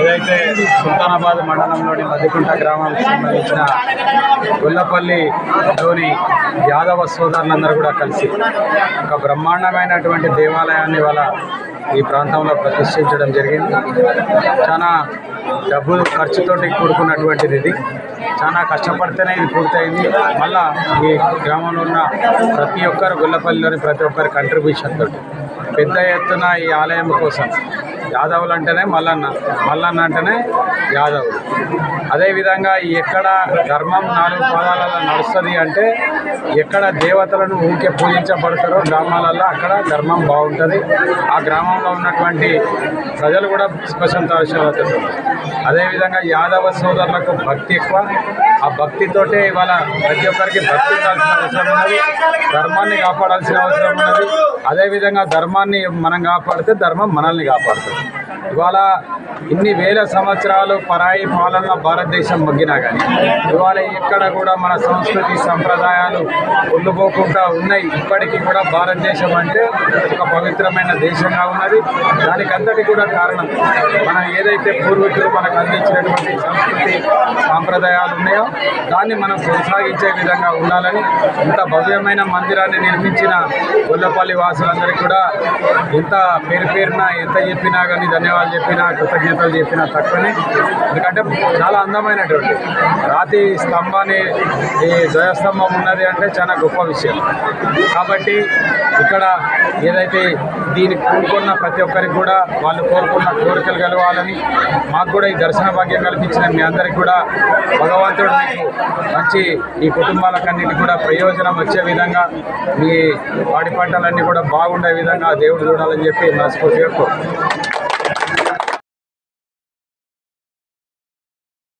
ఏదైతే సుల్తానాబాద్ మండలంలోని మధ్యకుంట గ్రామానికి సంబంధించిన గొల్లపల్లిలోని యాదవ సోదరులందరూ కూడా కలిసి ఒక బ్రహ్మాండమైనటువంటి దేవాలయాన్ని వాళ్ళ ఈ ప్రాంతంలో ప్రతిష్ఠించడం జరిగింది. చాలా డబ్బు ఖర్చుతోటి కూడుకున్నటువంటిది ఇది. చాలా కష్టపడితేనే ఇది పూర్తయింది. మళ్ళా ఈ గ్రామంలో ఉన్న ప్రతి ఒక్కరు గొల్లపల్లిలోని ప్రతి ఒక్కరి కంట్రిబ్యూషన్ తోటి పెద్ద ఎత్తున ఈ ఆలయం కోసం యాదవులు అంటేనే మల్లన్న మల్లన్న అంటేనే యాదవ్. అదేవిధంగా ఎక్కడ ధర్మం నాలుగు పాదాలలో నడుస్తుంది అంటే ఎక్కడ దేవతలను ఊరికే పూజించబడతారో గ్రామాలలో అక్కడ ధర్మం బాగుంటుంది. ఆ గ్రామంలో ఉన్నటువంటి ప్రజలు కూడా సుఖ సంతోషాలతో అదేవిధంగా యాదవ సోదరులకు భక్తి ఎక్కువ. ఆ భక్తితోటే ఇవాళ ప్రతి ఒక్కరికి భక్తి ఉండాల్సిన అవసరం ఉన్నది. ధర్మాన్ని కాపాడాల్సిన అవసరం ఉన్నది. అదేవిధంగా ధర్మాన్ని మనం కాపాడితే ధర్మం మనల్ని కాపాడుతుంది. ఇవాళ ఇన్ని వేల సంవత్సరాలు పరాయి పాలన భారతదేశం మగ్గినా కానీ ఇవాళ ఎక్కడ కూడా మన సంస్కృతి సంప్రదాయాలు ఉండిపోకుండా ఉన్నాయి. ఇప్పటికీ కూడా భారతదేశం అంటే ఒక పవిత్రమైన దేశంగా ఉన్నది. దానికంతటి కూడా కారణం మనం ఏదైతే పూర్వీకులు మనకు అందించినటువంటి సంస్కృతి సాంప్రదాయాలు ఉన్నాయో దాన్ని మనం కొనసాగించే విధంగా ఉండాలని ఇంత భవ్యమైన మందిరాన్ని నిర్మించిన గొల్లపల్లి వాసులందరికీ కూడా ఎంత పేరు పేరున ఎంత చెప్పినా కానీ ధన్యవాదాలు. చెప్పినా కృతజ్ఞతలు చెప్పినా తక్కువనే. ఎందుకంటే చాలా అందమైనటువంటి రాతి స్తంభాన్ని ఈ ధ్వజస్తంభం ఉన్నది అంటే చాలా గొప్ప విషయం. కాబట్టి ఇక్కడ ఏదైతే దీన్ని కోరుకున్న ప్రతి ఒక్కరికి కూడా వాళ్ళు కోరుకున్న కోరికలు కలవాలని మాకు కూడా ఈ దర్శన భాగ్యం కల్పించిన మీ అందరికి కూడా భగవంతుడు మీకు మంచి ఈ కుటుంబాలకన్నిటి కూడా ప్రయోజనం వచ్చే విధంగా మీ పాడి పంటలన్నీ కూడా బాగుండే విధంగా దేవుడు చూడాలని చెప్పి మనస్ఫూర్తిగా కోరుకుంటున్నాను